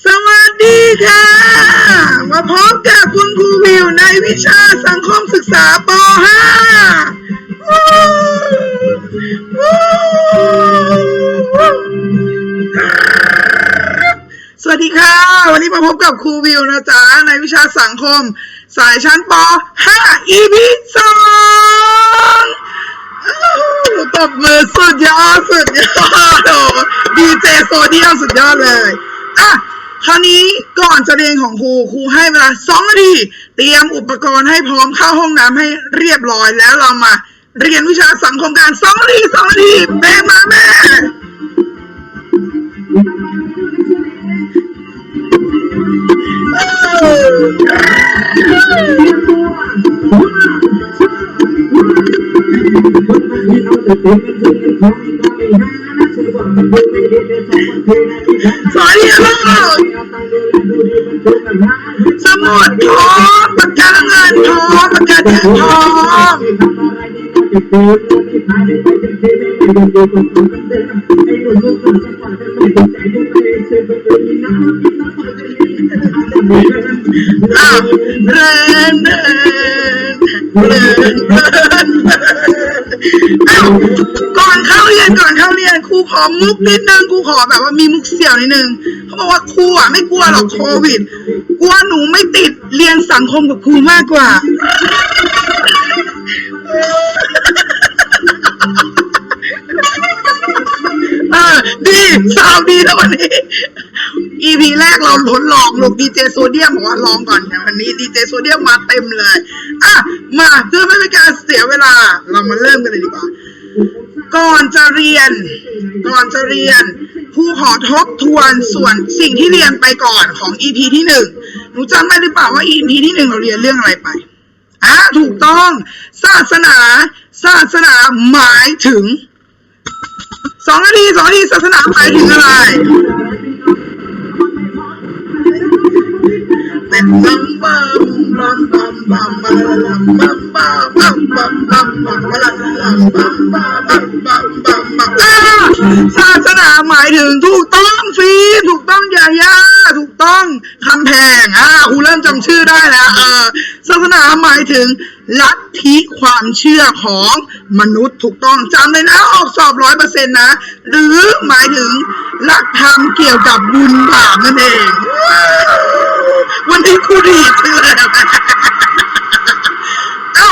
สวัสดีค่ะ มาพบกับคุณครูวิวในวิชาสังคมศึกษาป .5 สวัสดีค่ะ วันนี้มาพบกับครูวิวนะจ๊ะ ในวิชาสังคม สายชั้นป .5 EP 2ตบมือสุดยอด สุดยอดดีเจโซเดียมสุดยอดเลย อะ คราวนี้ก่อนจะเรียนของครูครูให้เวลาสองนาทีเตรียมอุปกรณ์ให้พร้อมเข้าห้องน้ำให้เรียบร้อยแล้วเรามา เรียนวิชาสังคมการสองนาทีสองนาทีแม่มาแม่สอน เรียนลูกสมุดทองปากกาเงินทองปากกาแดงทอง จะโกนลูกที่พาไปไปจะเทไม่ไปดูดูกับผมกันเดิมไอ้คนลูกมันจะปล่อยกันไม่สนใจดูไปเชื่อไปดูมีน้ำกินน้ำปล่อยกันไม่จะทำแบบนี้อ้าวเรนเรนเรนอ้าวก่อนเข้าเรียนก่อนเข้าเรียนครูขอมุกนิดนึงครูขอแบบว่ามีมุกเสี่ยวนิดนึงเขาบอกว่าครูอะไม่กลัวหรอกโควิด กลัวหนูไม่ติดเรียนสังคมกับครูมากกว่า ดีสาวดีแล้ววันนี้ EP แรกเราทดลองลูกดีเจโซเดียมบอกว่าลองก่อนอย่างวันนี้ดีเจโซเดียมมาเต็มเลย อะ มาเพื่อไม่เป็นการเสียเวลา เรามาเริ่มกันเลยดีกว่า ก่อนจะเรียน ก่อนจะเรียนครูขอทบทวนส่วนสิ่งที่เรียนไปก่อนของ EP ที่หนึ่งหนูจำได้หรือเปล่าว่า EP ที่หนึ่งเราเรียนเรื่องอะไรไปอะถูกต้อง ศาสนา ศาสนาหมายถึง sorry sorry 小声点，不好意思，拜拜。 เป็นลัมบัมลัมบัมบัมบัมลัมบัมบัมบัมบัมบัมบัมลัมบัมบัมบัมบัมบัมบัมบัมศาสนาหมายถึงถูกต้องฟรีถูกต้องยายาถูกต้องคำแพงอ่าคุณเริ่มจำชื่อได้แล้วเออศาสนาหมายถึงลัทธิความเชื่อของมนุษย์ถูกต้องจำเลยนะออกสอบร้อยเปอร์เซ็นต์นะ หรือหมายถึงหลักธรรมเกี่ยวกับบุญบาปนั่นเอง วันนี้ครูดีดเลยเอ้า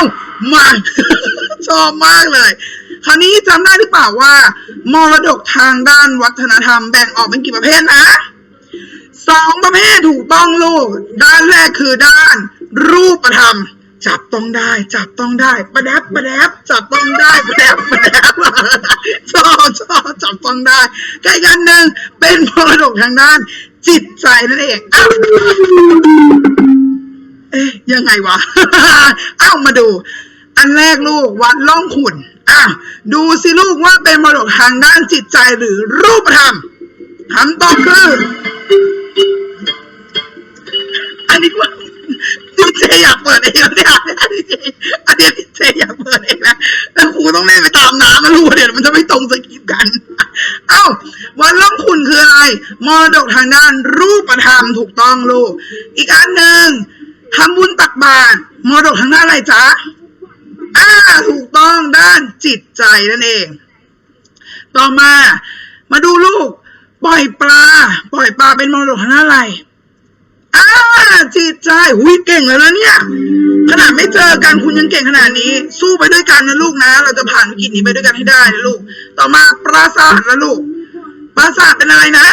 มาชอบมากเลย คราวนี้จำได้หรือเปล่าว่า มรดกทางด้านวัฒนธรรมแบ่งออกเป็นกี่ประเภทนะสองประเภทถูกต้องลูก ด้านแรกคือด้าน รูปธรรม จับต้องได้ จับต้องได้ ประแดบประแดบจับต้องได้ประแดบประแดบชอบชอบจับต้องได้ใกล้กันหนึ่งเป็นมรดกทางด้าน จิตใจนั่นเองอ้าวเอ๊ยยังไงวะเอ้ามาดู อันแรกลูกวัดล่องขุนอ้าวดูสิลูกว่าเป็นมรดกทางด้านจิตใจหรือรูปธรรมคำตอบคือ อันนี้ว่า เจอยากเปิดเองแล้วเนี่ยอันนี้เจอยากเปิดเองนะแล้วครูต้องเล่นไปตามน้ำนะลูกเดี๋ยวมันจะไม่ตรงสคริปกัน เอ้า วันล่องขุนคืออะไรมรดกทางด้านรูปธรรมถูกต้องลูก อีกอันหนึ่งทำบุญตักบาตรมรดกทางด้านอะไรจ๊ะอ่าถูกต้องด้านจิตใจนั่นเอง ต่อมา มาดูลูก ปล่อยปลา ปล่อยปลาเป็นมรดกทางด้านอะไร อ่าจิตใจหุยเก่งเลยนะเนี่ย ขนาดไม่เจอกันคุณยังเก่งขนาดนี้ สู้ไปด้วยกันนะลูกนะ เราจะผ่านวิกฤตนี้ไปด้วยกันให้ได้นะลูก ต่อมาปราสาทนะลูก ปราสาทเป็นอะไรนะ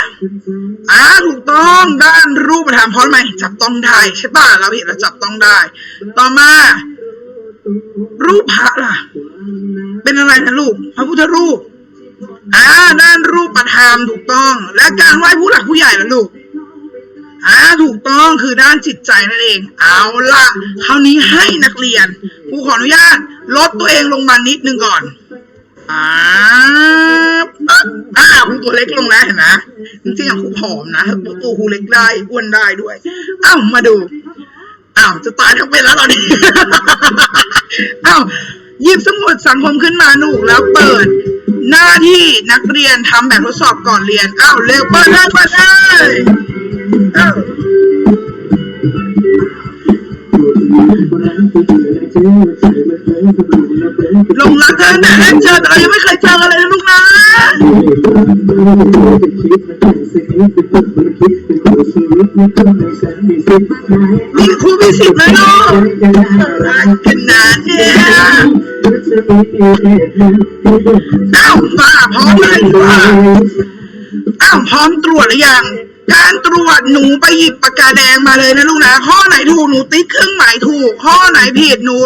อ่าถูกต้องด้านรูปธรรมเพราะไหมจับต้องได้ใช่ป่ะเราเห็นแล้วจับต้องได้ ต่อมา รูปพระล่ะ เป็นอะไรนะลูก พระพุทธรูปอ่าด้านรูปธรรมถูกต้อง และการไหว้ผู้หลักผู้ใหญ่ล่ะลูก อ่าถูกต้องคือด้านจิตใจนั่นเอง เอาละคราวนี้ให้นักเรียนครูขออนุญาตลดตัวเองลงมานิดนึงก่อนอ่าปั๊บอ่าครูตัวเล็กลงแล้วเห็นไหมจริงๆครูผอมนะตัวครูเล็กได้อ้วนได้ด้วยเอ้ามาดูอ้าวจะตายทั้งเป็นแล้วตอนนี้อ้าวหยิบสมุดสังคมขึ้นมาหนูแล้วเปิด หน้าที่นักเรียนทำแบบทดสอบก่อนเรียนอ้าวเร็วเปิดได้เปิดได้ยั ลงรักเธอแต่แอนเจอญเรายังไม่เคยเจออะไรเลยลูกนะมีครูมีสิทธิ์นะลูกรักันนาดเนี้ยอ้าวป้าพร้อมเลยป้อ้าวพร้อมตรวจหรือยัง การตรวจหนูไปหยิบปากกาแดงมาเลยนะลูกนะข้อไหนถูกหนูติ๊กเครื่องหมายถูก ข้อไหนผิดหนู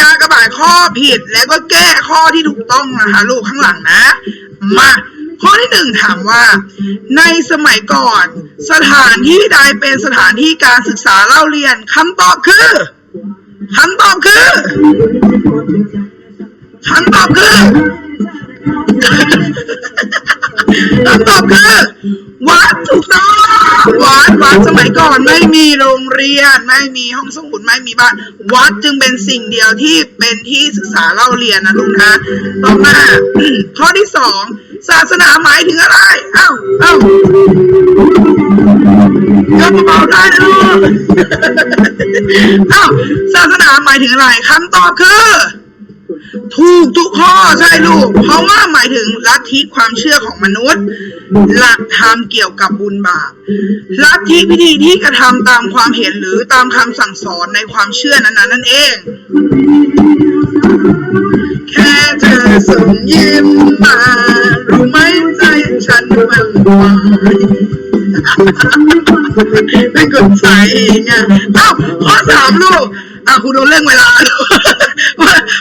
กากระบาดข้อผิดแล้วก็แก้ข้อที่ถูกต้องนะคะลูกข้างหลังนะ มาข้อที่หนึ่งถามว่า ในสมัยก่อน สถานที่ใดเป็นสถานที่การศึกษาเล่าเรียนคำตอบคือคำตอบคือคำตอบคือคำตอบคือ สมัยก่อนไม่มีโรงเรียน ไม่มีห้องสมุดไม่มีบ้าน วัดจึงเป็นสิ่งเดียวที่เป็นที่ศึกษาเล่าเรียนนะลูกนะต่อมาข้อที่สองศาสนาหมายถึงอะไร เอ้าเอ้ายกกระเป๋าได้นะลูกเอ้าศาสนาหมายถึงอะไรคำตอบคือ ถูกทุกข้อใช่ลูก เพราะว่าหมายถึงลัทธิความเชื่อของมนุษย์ หลักธรรมเกี่ยวกับบุญบาปลัทธิพิธีที่กระทำตามความเห็นหรือตามคำสั่งสอนในความเชื่อนั้นๆนั่นเอง แค่เธอส่งยิ้มมารู้ไหมใจฉันมันวายไม่กดใจไงอ้าวข้อสามลูกอะคุณโดนเร่งเวลาลูกว่า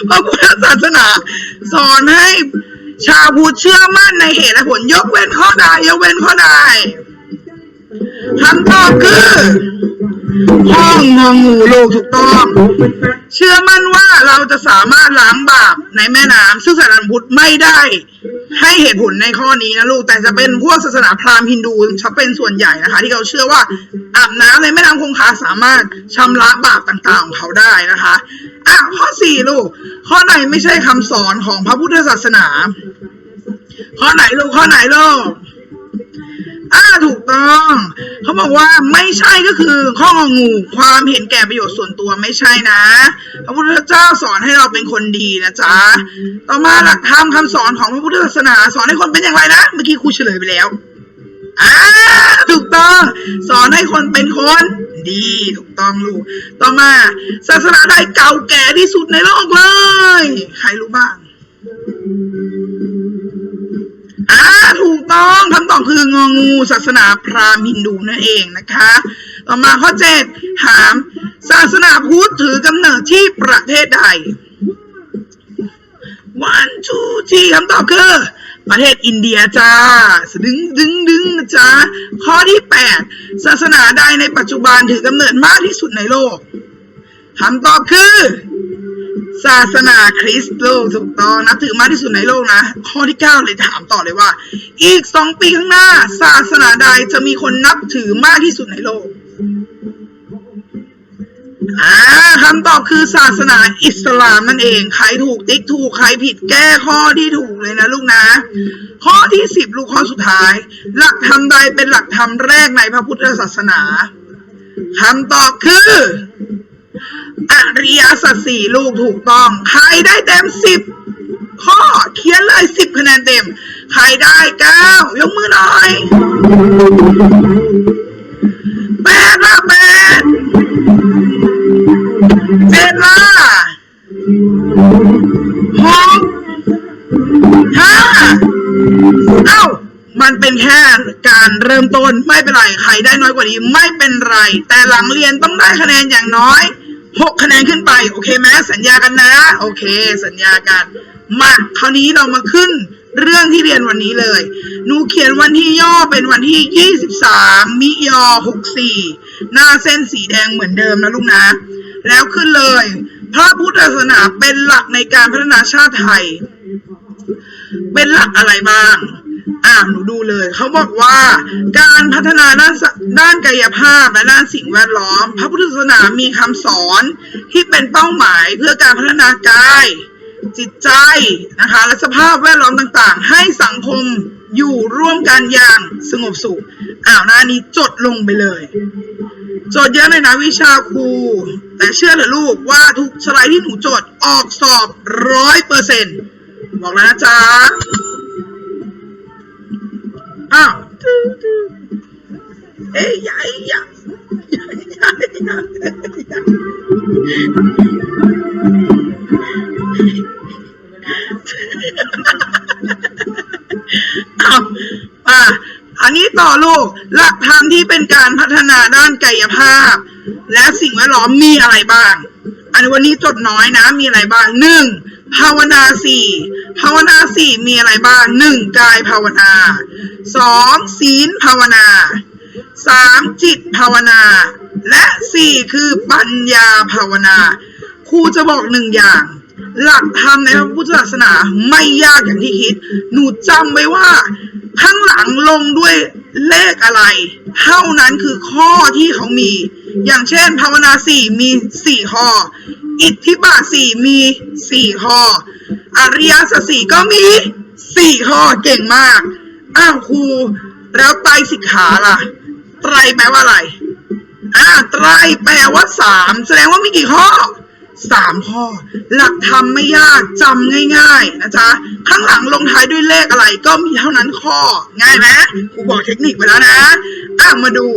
พระพุทธศาสนา สอนให้ชาวพุทธเชื่อมั่นในเหตุและผลยกเว้นข้อใดยกเว้นข้อใดคำตอบคือห้องงองูลูกถูกต้อง เชื่อมั่นว่าเราจะสามารถล้างบาปในแม่น้ำซึ่งศาสนาพุทธไม่ได้ ให้เหตุผลในข้อนี้นะลูกแต่จะเป็นพวกศาสนาพราหมณ์ฮินดูจะเป็นส่วนใหญ่นะคะ ที่เขาเชื่อว่าอาบน้ำในแม่น้ำคงคาสามารถชำระบาปต่างๆของเขาได้นะคะอะข้อสี่ลูก ข้อไหนไม่ใช่คำสอนของพระพุทธศาสนา ข้อไหนลูกข้อไหนลูก อ่าถูกต้อง เขาบอกว่าไม่ใช่ก็คือข้ององูความเห็นแก่ประโยชน์ส่วนตัวไม่ใช่นะ พระพุทธเจ้าสอนให้เราเป็นคนดีนะจ๊ะ ต่อมาหลักธรรมคำสอนของพระพุทธศาสนา สอนให้คนเป็นอย่างไรนะ เมื่อกี้ครูเฉลยไปแล้วอ่าถูกต้อง สอนให้คนเป็นคนดีถูกต้องลูก ต่อมาศาสนาใดเก่าแก่ที่สุดในโลกเลย ใครรู้บ้าง อ่าถูกต้องคำตอบคืององูศาสนาพราหมณ์ฮินดูนั่นเองนะคะ ต่อมาข้อเจ็ดถามศาสนาพุทธถือกำเนิดที่ประเทศใด one two three คำตอบคือ ประเทศอินเดียจ้าดึงดึงดึงนะจ๊ะข้อที่แปดศาสนาใดในปัจจุบันถือกำเนิดมากที่สุดในโลกคำตอบคือ ศาสนาคริสต์โลกถูกต้องนับถือมากที่สุดในโลกนะ ข้อที่เก้าเลยถามต่อเลยว่า อีกสองปีข้างหน้า ศาสนาใดจะมีคนนับถือมากที่สุดในโลกอ่าคำตอบคือศาสนาอิสลามนั่นเอง ใครถูกติ๊กถูก ใครผิดแก้ข้อที่ถูกเลยนะลูกนะ ข้อที่สิบลูกข้อสุดท้าย หลักธรรมใดเป็นหลักธรรมแรกในพระพุทธศาสนาคำตอบคือ อริยสัจสี่ลูกถูกต้อง ใครได้เต็มสิบข้อเขียนเลยสิบคะแนนเต็ม ใครได้เก้ายกมือหน่อยแปดละแปดเจ็ดละหกห้าเอ้ามันเป็นแค่การเริ่มต้นไม่เป็นไร ใครได้น้อยกว่านี้ไม่เป็นไร แต่หลังเรียนต้องได้คะแนนอย่างน้อย หกคะแนนขึ้นไปโอเคไหมสัญญากันนะ โอเค สัญญากันมาคราวนี้เรามาขึ้นเรื่องที่เรียนวันนี้เลย หนูเขียนวันที่ย่อเป็นวันที่ 23 มิยอ 64 หน้าเส้นสีแดงเหมือนเดิมนะลูกนะ แล้วขึ้นเลย พระพุทธศาสนาเป็นหลักในการพัฒนาชาติไทย เป็นหลักอะไรบ้าง อ่าหนูดูเลยเขาบอกว่าการพัฒนาด้านด้านกายภาพและด้านสิ่งแวดล้อม พระพุทธศาสนามีคำสอนที่เป็นเป้าหมายเพื่อการพัฒนากาย จิตใจนะคะและสภาพแวดล้อมต่างๆ ให้สังคมอยู่ร่วมกันอย่างสงบสุขอ่าวหน้านี้จดลงไปเลยจดเยอะเลยนะวิชาครู แต่เชื่อเถอะลูกว่าทุกสไลด์ที่หนูจดออกสอบร้อยเปอร์เซ็นต์บอกแล้วนะจ๊ะ อ้าวเอ้ยยายยายยายยายยายอ้าวอะอันนี้ต่อลูก หลักธรรมที่เป็นการพัฒนาด้านกายภาพ และสิ่งแวดล้อมมีอะไรบ้าง อันวันนี้จดน้อยนะมีอะไรบ้างหนึ่ง ภาวนาสี่ภาวนาสี่มีอะไรบ้างหนึ่งกายภาวนาสองศีลภาวนาสามจิตภาวนา และสี่คือปัญญาภาวนา ครูจะบอกหนึ่งอย่าง หลักธรรมในพระพุทธศาสนาไม่ยากอย่างที่คิด หนูจำไว้ว่า ข้างหลังลงด้วยเลขอะไร เท่านั้นคือข้อที่เขามี อย่างเช่น ภาวนาสี่มีสี่ข้อ อิทธิบาทสี่มีสี่ข้ออริยสัจสี่ก็มีสี่ข้อเก่งมาก อ้าวครูแล้วไตรสิกขาล่ะ ไตรแปลว่าอะไร อ่า ไตรแปลว่าสามแสดงว่ามีกี่ข้อสามข้อ หลักธรรมไม่ยากจำง่าย ๆ นะจ๊ะ ข้างหลังลงท้ายด้วยเลขอะไรก็มีเท่านั้นข้อ ง่ายไหมครูบอกเทคนิคไปแล้วนะอะมาดู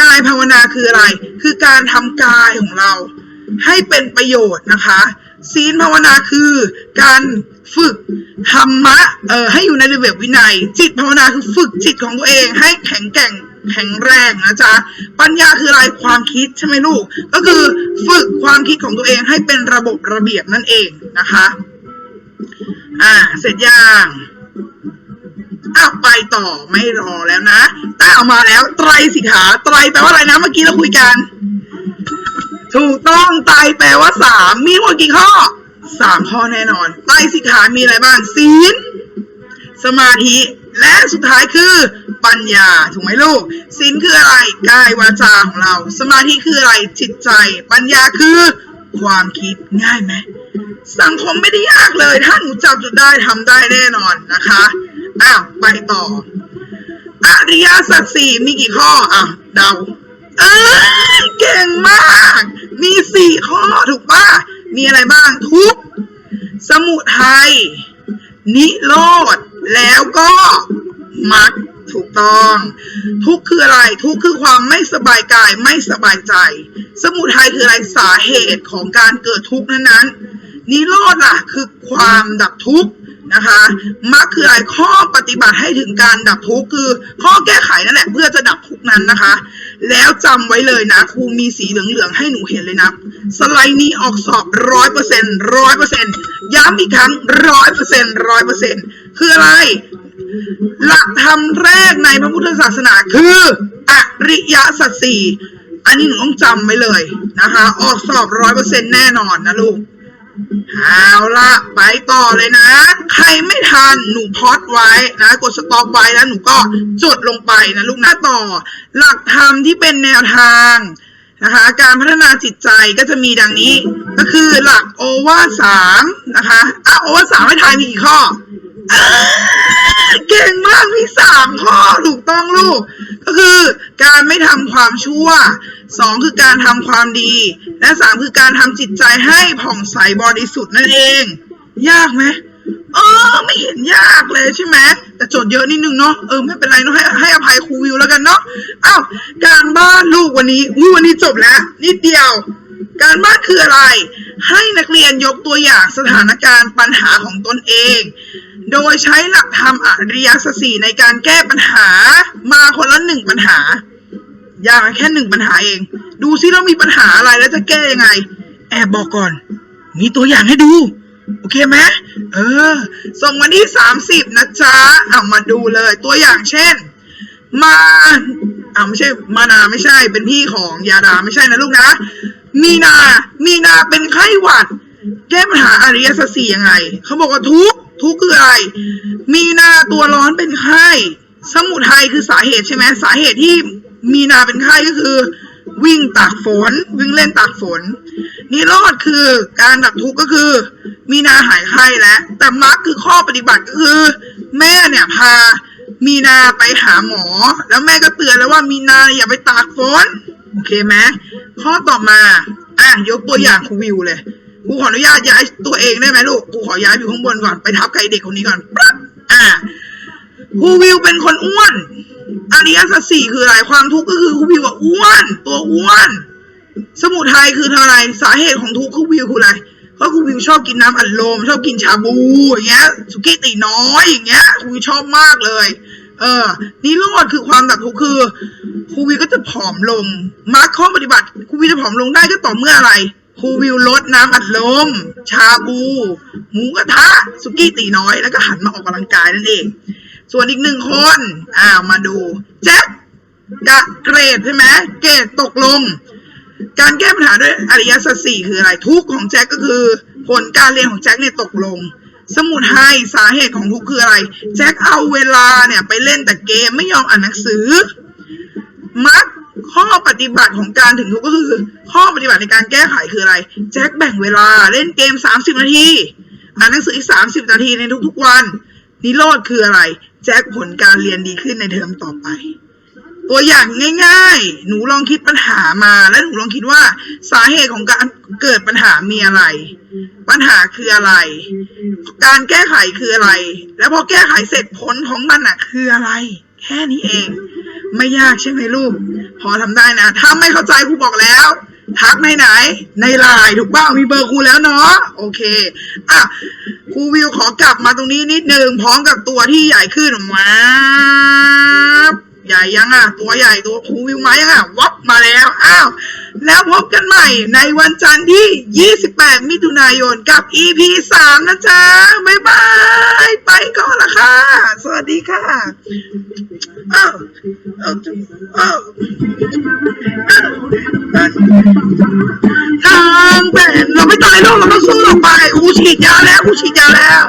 กายภาวนาคืออะไร คือการทำกายของเรา ให้เป็นประโยชน์นะคะศีลภาวนาคือการฝึกธรรมะเอ่อให้อยู่ในระเบียบวินัย จิตภาวนาคือฝึกจิตของตัวเอง ให้แข็งแกร่งแข็งแรงนะจ๊ะปัญญาคืออะไรความคิดใช่ไหมลูก ก็คือฝึกความคิดของตัวเองให้เป็นระบบระเบียบนั่นเองนะคะอ่าเสร็จยังอ้าไปต่อไม่รอแล้วนะแต่เอามาแล้วไตรสิขาไตรแปลว่าอะไรนะเมื่อกี้เราคุยกัน ถูกต้องไตแปลว่าสามมีทั้งหมดกี่ข้อสามข้อแน่นอนไตสิกขามีอะไรบ้างศีลสมาธิและสุดท้ายคือปัญญาถูกไหมลูกศีลคืออะไรกายวาจาของเรา สมาธิคืออะไรจิตใจ ปัญญาคือความคิดง่ายไหมสังคมไม่ได้ยากเลย ถ้าหนูจับจุดได้ทำได้แน่นอนนะคะอ้าวไปต่ออริยสัจสี่มีกี่ข้ออะเดา อ้ยเก่งมาก มีสี่ข้อถูกปะมีอะไรบ้างทุก สมุทัย นิโรธ แล้วก็มรรคถูกต้อง ทุกคืออะไร ทุกคือความไม่สบายกายไม่สบายใจ สมุทัยคืออะไรสาเหตุของการเกิดทุกข์นั้นๆ นิโรธล่ะคือความดับทุกข์นะคะมรรคคืออะไรข้อปฏิบัติให้ถึงการดับทุกข์คือ ข้อแก้ไขนั่นแหละเพื่อจะดับทุกข์นั้นนะคะ แล้วจำไว้เลยนะครูมีสีเหลืองๆให้หนูเห็นเลยนะ สไลด์นี้ออกสอบร้อยเปอร์เซ็นต์ร้อยเปอร์เซ็นต์ย้ำอีกครั้งร้อยเปอร์เซ็นต์ร้อยเปอร์เซ็นต์คืออะไร หลักธรรมแรกในพระพุทธศาสนาคืออริยสัจสี่อันนี้หนูต้องจำไว้เลยนะคะ ออกสอบร้อยเปอร์เซ็นต์แน่นอนนะลูก เอาละไปต่อเลยนะ ใครไม่ทันหนูพอดไว้นะ กดสต็อปไว้แล้วหนูก็จดลงไปนะลูกนะต่อ หลักธรรมที่เป็นแนวทาง นะคะ การพัฒนาจิตใจก็จะมีดังนี้ ก็คือหลักโอวาสามนะคะอ้าโอวาสามให้ทายมีกี่ข้ออเก่งมากมีสามข้อถูกต้องลูก ก็คือการไม่ทำความชั่วสองคือการทำความดี และสามคือการทำจิตใจให้ผ่องใสบริสุทธิ์นั่นเอง ยากไหม เออ ไม่เห็นยากเลยใช่ไหมแต่โจทย์เยอะนิดนึงเนาะเออไม่เป็นไรเนาะให้ให้อภัยครูวิวแล้วกันเนาะอ้าวการบ้านลูกวันนี้อุ๊ยวันนี้จบแล้ว นิดเดียว การบ้านคืออะไร ให้นักเรียนยกตัวอย่างสถานการณ์ปัญหาของตนเอง โดยใช้หลักธรรมอริยสัจสี่ในการแก้ปัญหามาคนละหนึ่งปัญหาอย่างแค่หนึ่งปัญหาเอง ดูซิเรามีปัญหาอะไรแล้วจะแก้ยังไง แอบบอกก่อน มีตัวอย่างให้ดู โอเคไหมเออ ส่งวันที่สามสิบนะจ๊ะเอามาดูเลย ตัวอย่างเช่น มาเอาไม่ใช่ มานาไม่ใช่ เป็นพี่ของยาดาไม่ใช่นะลูกนะ มีนา มีนาเป็นไข้หวัด แก้ปัญหาอริยสัจสี่ยังไง เขาบอกว่าทุกทุกคืออะไร มีนาตัวร้อนเป็นไข้ สมุทัยคือสาเหตุใช่ไหม สาเหตุที่มีนาเป็นไข้ก็คือ วิ่งตากฝน วิ่งเล่นตากฝน นิโรธคือการดับทุกข์ก็คือ มีนาหายไข้แล้ว แต่มรรคคือข้อปฏิบัติก็คือ แม่เนี่ยพา มีนาไปหาหมอ แล้วแม่ก็เตือนแล้วว่ามีนาอย่าไปตากฝนโอเคไหมข้อต่อมาอะยกตัวอย่างครูวิวเลยครูขออนุญาตย้ายตัวเองได้ไหมลูกครูขอย้ายอยู่ข้างบนก่อนไปทับไอ้เด็กคนนี้ก่อนปั๊บอ่าครูวิวเป็นคนอ้วน อริยสัจสี่คืออะไรความทุกข์ก็คือครูวิวอะอ้วน ตัวอ้วน สมุทัยคือทอะไรสาเหตุของทุกข์ครูวิวคืออะไรเพราะครูวิวชอบกินน้ำอัดลมชอบกินชาบูอย่างเงี้ยสุกี้ตีน้อยอย่างเงี้ยครูวิวชอบมากเลย เออนิโรธคือความดับทุกข์คือครูวิวก็จะผอมลงมาร์คข้อปฏิบัติครูวิวจะผอมลงได้ก็ต่อเมื่ออะไรครูวิวลดน้ำอัดลม ชาบู หมูกระทะ สุกี้ตีน้อย แล้วก็หันมาออกกำลังกายนั่นเอง ส่วนอีกหนึ่งคน อ้าวมาดูแจ็คกะเกรดใช่ไหมเกรดตกลง การแก้ปัญหาด้วยอริยสัจสี่คืออะไรทุกของแจ็คก็คือ ผลการเรียนของแจ็คเนี่ยตกลง สมุทัยสาเหตุของทุกคืออะไร แจ็คเอาเวลาเนี่ยไปเล่นแต่เกมไม่ยอมอ่านหนังสือ มักข้อปฏิบัติของการถึงทุกก็คือ ข้อปฏิบัติในการแก้ไขคืออะไร แจ็คแบ่งเวลาเล่นเกม30นาทีอ่านหนังสืออีก30นาทีในทุกๆวันนิโรธคืออะไร แจ็คผลการเรียนดีขึ้นในเทอมต่อไป ตัวอย่างง่าย ๆ หนูลองคิดปัญหามาแล้วหนูลองคิดว่าสาเหตุของการเกิดปัญหามีอะไร ปัญหาคืออะไร การแก้ไขคืออะไร แล้วพอแก้ไขเสร็จผลของมันอะคืออะไร แค่นี้เอง ไม่ยากใช่ไหมลูก พอทำได้นะ ถ้าไม่เข้าใจครูบอกแล้ว ทักในไหน ในไลน์ถูกบ้างมีเบอร์ครูแล้วเนาะโอเคอะครูวิวขอกลับมาตรงนี้นิดนึงพร้อมกับตัวที่ใหญ่ขึ้นมา ใหญ่ยังอะ ตัวใหญ่ตัวคูวิวมายังอะวับมาแล้วอ้าวแล้วพบกันใหม่ในวันจันทร์ที่ 28 มิถุนายนกับ EP 3 นะจ๊ะ บ๊ายบาย ไปก่อนละค่ะ สวัสดีค่ะอ้าวอ้าวอ้าวอ้าวทางเป็นเราไม่ตายแล้วเราต้องสู้ต่อไปคูฉีดยาแล้วคูฉีดยาแล้ว